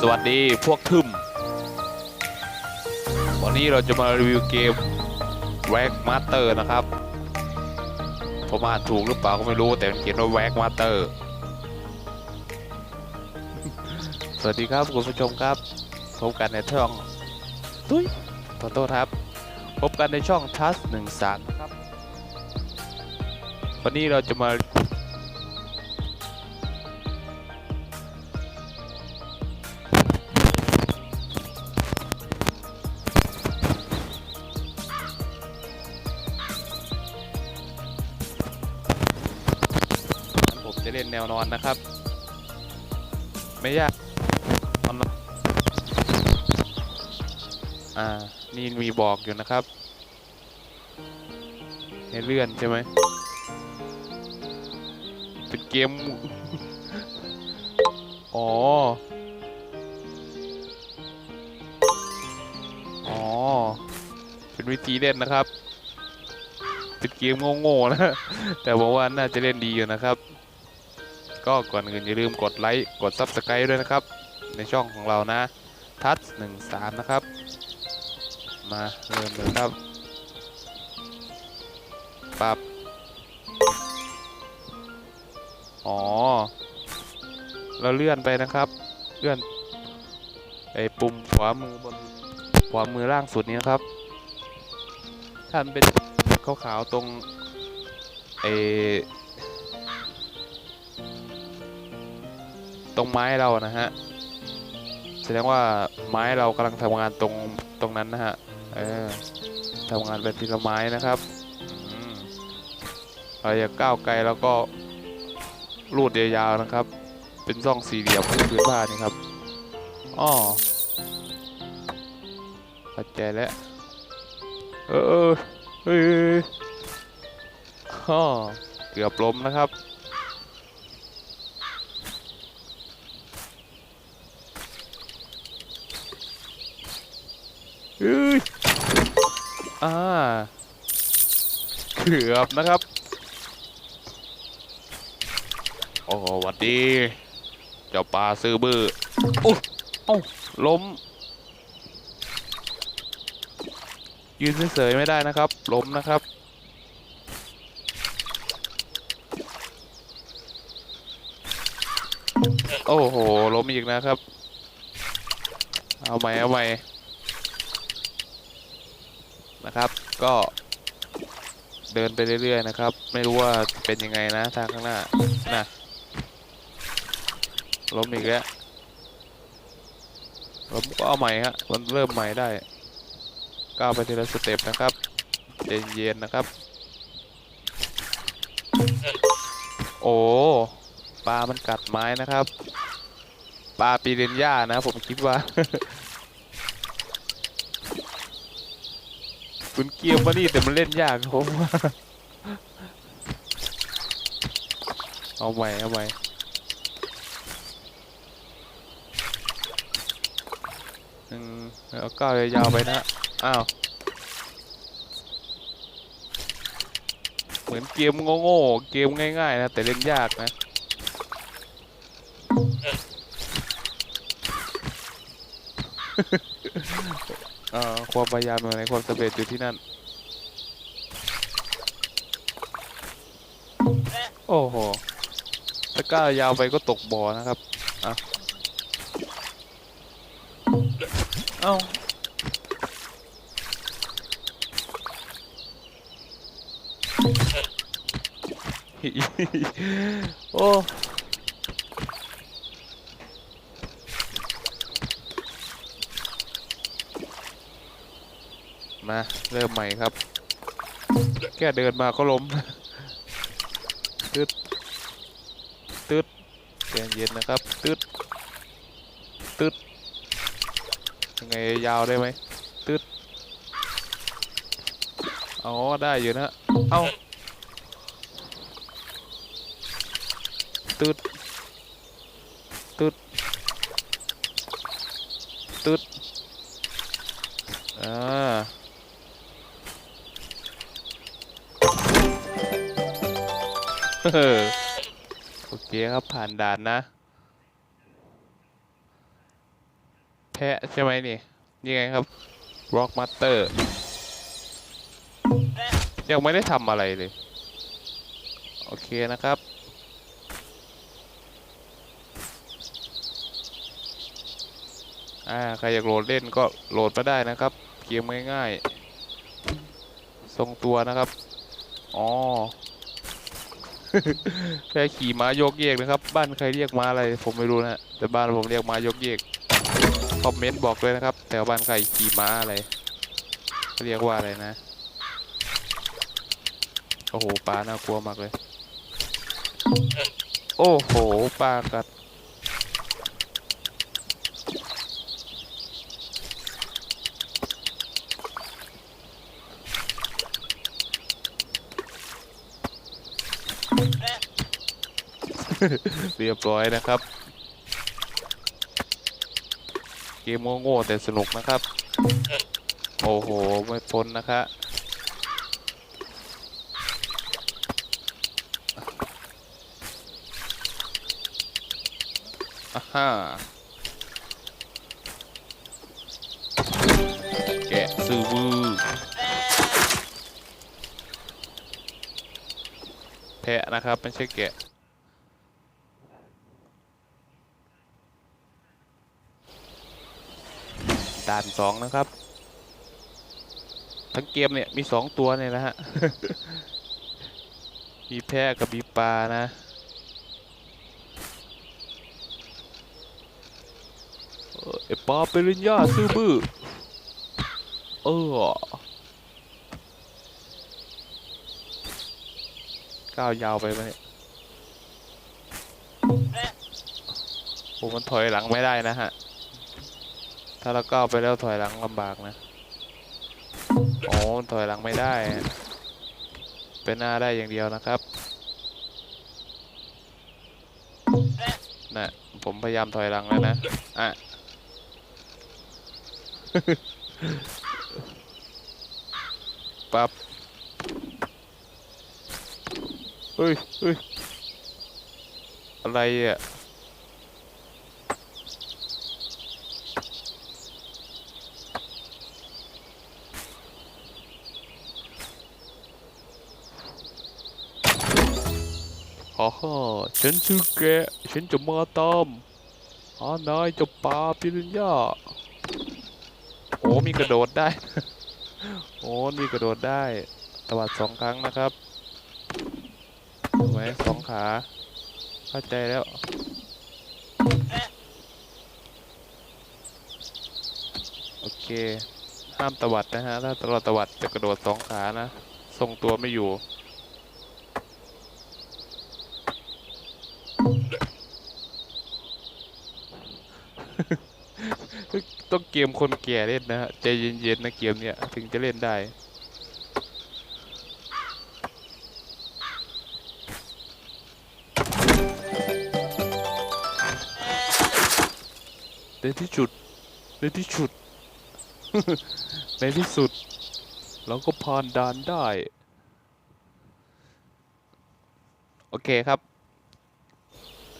สวัสดีพวกทึมวันนี้เราจะมารีวิวเกม w a g Master นะครับ ผมอ่านถูกหรือเปล่าก็ไม่รู้แต่มันเขียนว่า w a g Master สวัสดีครับคุณผู้ชมครับ พบกันในช่องตุ้ยขอโทษครับ พบกันในช่องทัสหนึ่งสามครับ วันนี้เราจะมา อนนะครับ ไม่ยากนอนอ่า นี่มีบอกอยู่นะครับ ให้เลื่อนใช่ไหมเป็นเกม อ๋อ อ๋อ เป็นวิธีเล่นนะครับ เป็นเกมโง่ๆนะ แต่บอกว่าน่าจะเล่นดีอยู่นะครับ ก็ก่อนอื่นอย่าลืมกดไลค์กด Subscribe ด้วยนะครับ ในช่องของเรานะ ทัชหนึ่งสามนะครับ มาเริ่มเลยครับปรับอ๋อ เราเลื่อนไปนะครับ เลื่อนไอ้ปุ่มขวามือบนขวามือล่างสุดนี้นะครับถ้านเป็นขาวๆตรงไอ้ ตรงไม้เรานะฮะแสดงว่าไม้เรากำลังทำงานตรงตรงนั้นนะฮะเออทำงานเป็นทีละไม้นะครับอืมเราอย่าก้าวไกลแล้วก็รูดยาวๆนะครับ เป็นร่องสี่เหลี่ยมพื้นผ้านี่ครับอ้อเข้าใจแล้วเออเออเฮ้ยอ้อเกือบล้มนะครับ เอ้ยอ่า เกือบนะครับ โอ้โหหวัดดี เจ้าปลาซื้อบือ้ออุ๊ยเอ้าล้ม ยืนเฉยๆไม่ได้นะครับ ล้มนะครับ โอ้โห ล้มอีกนะครับ เอาใหม่เอาใหม่นะครับ ก็ เดินไปเรื่อยๆนะครับ ไม่รู้ว่าเป็นยังไงนะทางข้างหน้านะล้มอีกแล้วล้มก็เอาใหม่ฮะมันเริ่มใหม่ได้ก้าวไปทีละสเต็ปนะครับเย็นๆนะครับ โอ้ปลามันกัดไม้นะครับปลาปีเรนย่านะ ผมคิดว่า คุณเกียวมานี่แต่มันเล่นยากผมเอาใหม่เอาใหม่อืมเอาก้าวยาวไปนะ อ้าว เหมือนเกมโง่ๆ เกมง่ายๆนะ แต่เล่นยากนะเอ่อความพยายามอยู่ในความสำเร็จอยู่ที่นั่น โอ้โหถ้าก้าวยาวไปก็ตกบ่อนะครับอะเอ้าโอ้ มาเริ่มใหม่ครับ แค่เดินมาก็ล้ม ตึ๊ด ตึ๊ดใจเย็นนะครับ ตึ๊ด ตึ๊ด ยังไงยาวได้ไหม ตึ๊ด อ๋อ ได้อยู่นะ เอ้า ตึ๊ด ตึ๊ด ตึ๊ดอ่า โอเคครับผ่านด่านนะ แพะใช่ไหมนี่นี่ไงครับ Rock Master ยังไม่ได้ทำอะไรเลย โอเคนะครับ อ่า ใครอยากโหลดเล่นก็โหลดมาได้นะครับ เกมง่ายๆ ทรงตัวนะครับ อ๋อ แค่ขี่ม้ายกเยกนะครับ บ้านใครเรียกม้าอะไรผมไม่รู้นะแต่บ้านผมเรียกม้ายกเยกคอมเมนต์บอกเลยนะครับ แต่ว่าบ้านใครขี่ม้าอะไรเขาเรียกว่าอะไรนะโอ้โหปลาน่ากลัวมากเลย โอ้โหปลากัด เรียบร้อยนะครับ เกมโง่ๆแต่สนุกนะครับ โอ้โห ไม่พ้นนะคะอ่าฮ่าแกะซื้อวือแพะนะครับ ไม่ใช่แกะ ด่านสองนะครับ ทั้งเกมเนี่ยมีสองตัวเนี่ยนะฮะ มีแพะกับมีปลานะเออไอปลาเปริญญาซื้อบื้อเออก้าวยาวไปไหมเนี่ยโอ้มันถอยหลังไม่ได้นะฮะ ถ้าเราก้าวไปแล้วถอยหลังลำบากนะ โอ้ถอยหลังไม่ได้ เป็นหน้าได้อย่างเดียวนะครับน่ะผมพยายามถอยหลังแล้วนะ อะ ปั๊บเฮ้ยเฮ้ยอะไรอะ ฮ่าฮ่าฉันชื่อแก ฉันจะมาตามหานายจะปาปิรัญญาโอ้มีกระโดดได้ โอ้มีกระโดดได้ ตวัดสองครั้งนะครับถูกไหมสองขา เข้าใจแล้ว โอเค ห้ามตวัดนะฮะ ถ้าเราตวัดจะกระโดดสองขานะ ทรงตัวไม่อยู่ ต้องเกมคนแก่เล่นนะฮะใจเย็นๆนะเกมเนี้ยถึงจะเล่นได้ในที่สุดในที่สุด ในที่สุด เราก็ผ่านด่านได้ โอเคครับ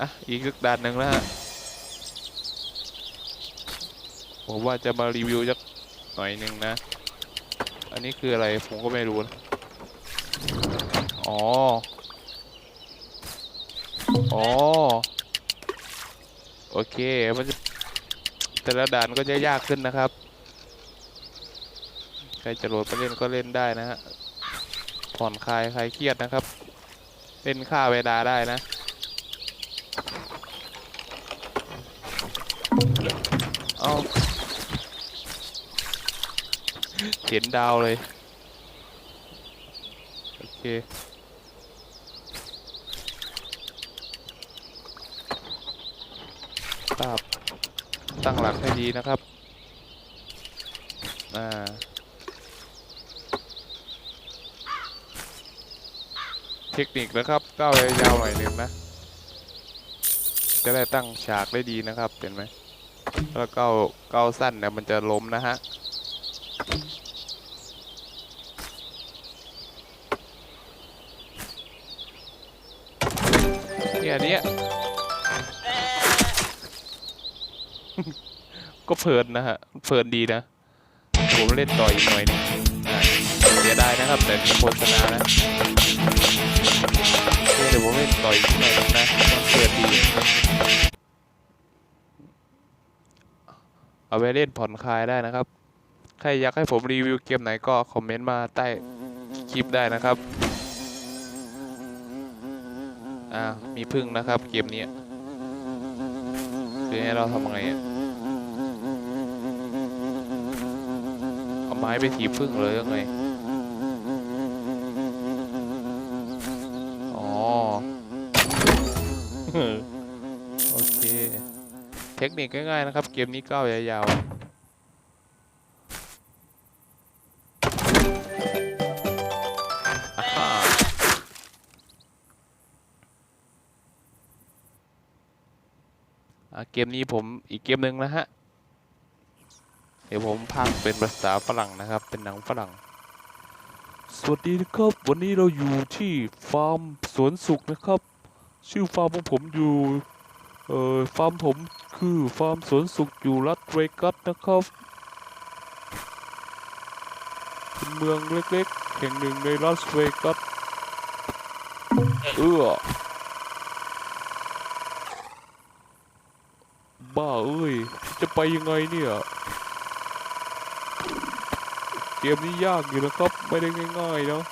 อะ อีกสักด่านหนึ่งแล้วฮะ ผมว่าจะมารีวิวสักหน่อยหนึ่งนะ อันนี้คืออะไรผมก็ไม่รู้นะอ๋อ อ๋อ โอเค มันจะแต่ละด่านก็จะยากขึ้นนะครับ ใครจะโหลดไปเล่นก็เล่นได้นะฮะ ผ่อนคลายคลายเครียดนะครับ เล่นค่าเวลาได้นะเอา เห็นดาวเลย โอเคปรับ ตั้งหลักให้ดีนะครับ อ่า เทคนิคนะครับก้าวยาวหน่อยหนึ่งนะ จะได้ตั้งฉากได้ดีนะครับ เห็นไหมแล้วก้าวก้าวสั้นเนี่ยมันจะล้มนะฮะ เนี่ยเนี้ยก็เพลินนะฮะเพลินดีนะผมเล่นต่ออีกหน่อยนึงอ่เสียดายนะครับ แต่โฆษณานะเดี๋ยวผมเล่นต่ออีกหน่อยหนึงนะมันเพลินดีเอาไปเล่นผ่อนคลายได้นะครับ ใครอยากให้ผมรีวิวเกมไหนก็คอมเมนต์มาใต้คลิปได้นะครับ อ่ามีพึ่งนะครับ เกมนี้คือให้เราทำไงอะเอาไม้ไปถีบพึ่งเลยยังไงอ๋อโอเค เทคนิคง่ายๆนะครับ เกมนี้ก้าวยาวๆ เกมนี้ผมอีกเกมหนึ่งนะฮะ เดี๋ยวผมพากย์เป็นภาษาฝรั่งนะครับ เป็นหนังฝรั่ง สวัสดีนะครับ วันนี้เราอยู่ที่ฟาร์มสวนสุขนะครับ ชื่อฟาร์มของผมอยู่ เอ่อ ฟาร์มผมคือฟาร์มสวนสุขอยู่รัฐเวกัสนะครับเป็นเมืองเล็กๆ แห่งหนึ่งในรัสเวกัส เออ บ้าเอ้ย จะไปยังไงเนี่ย เกมนี้ยากอยู่นะครับ ไม่ได้ง่ายๆนะ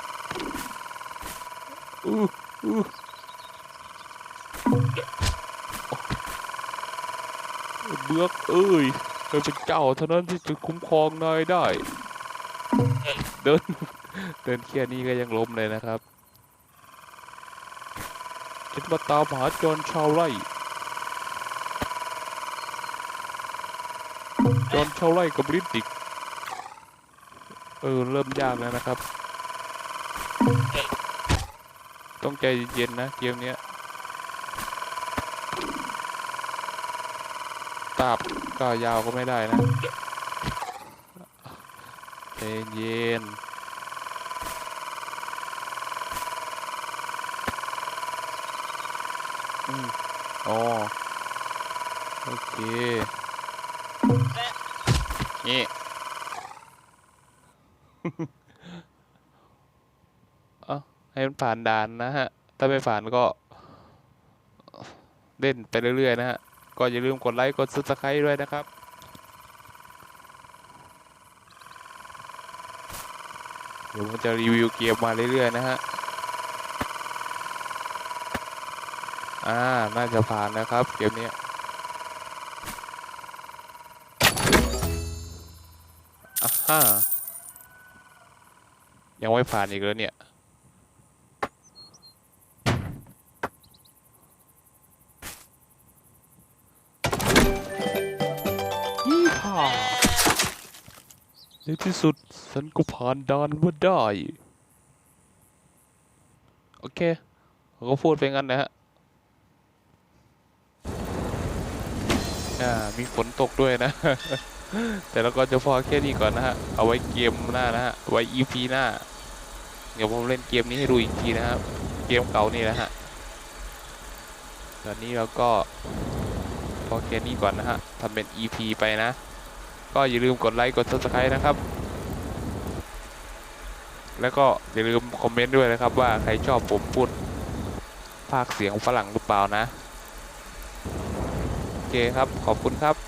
อู้อู้เบือกเอ้ยเธอเป็นเจ้าเท่านั้นที่จะคุ้มครองนายได้ เดิน เดินแค่นี้ก็ยังล้มเลยนะครับฉันมาตามหาโจรชาวไร่ โจรชาไร่กับลินติกเออ เริ่มยากแล้วนะครับ ต้องใจเย็นนะเกมนี้ตาบก็ยาวก็ไม่ได้นะใจเย็นอืมอ๋อ โอเค นี่ เอาให้มันผ่านด่านนะฮะ ถ้าไม่ผ่านก็ เล่นไปเรื่อย ๆ นะฮะ ก็อย่าลืมกดไลค์ กดซับสไครต์ด้วยนะครับเดี๋ยวผมจะรีวิวเกมมาเรื่อย ๆ นะฮะ อ่า น่าจะผ่านนะครับ เกมนี้ ยอ่าฮ่ายังไม่ผ่านอีกแล้วเนี่ยยี่ห้าในที่สุดฉันก็ผ่านด่านมาได้ โอเคเขาก็พูดไปงั้นนะฮะอ่ามีฝนตกด้วยนะ แต่เราก็จะพอแค่นี้ก่อนนะฮะ เอาไว้เกมหน้านะฮะ ไว้ EP หน้า เดี๋ยวผมเล่นเกมนี้ให้ดูอีกทีนะครับ เกมเก่านี่นะฮะ ตอนนี้เราก็พอแค่นี้ก่อนนะฮะทำเป็น EP ไปนะ ก็อย่าลืมกดไลค์ กด subscribe นะครับ แล้วก็อย่าลืมคอมเมนต์ด้วยนะครับว่าใครชอบผมพูดภาคเสียงฝรั่งหรือเปล่านะ โอเคครับ ขอบคุณครับ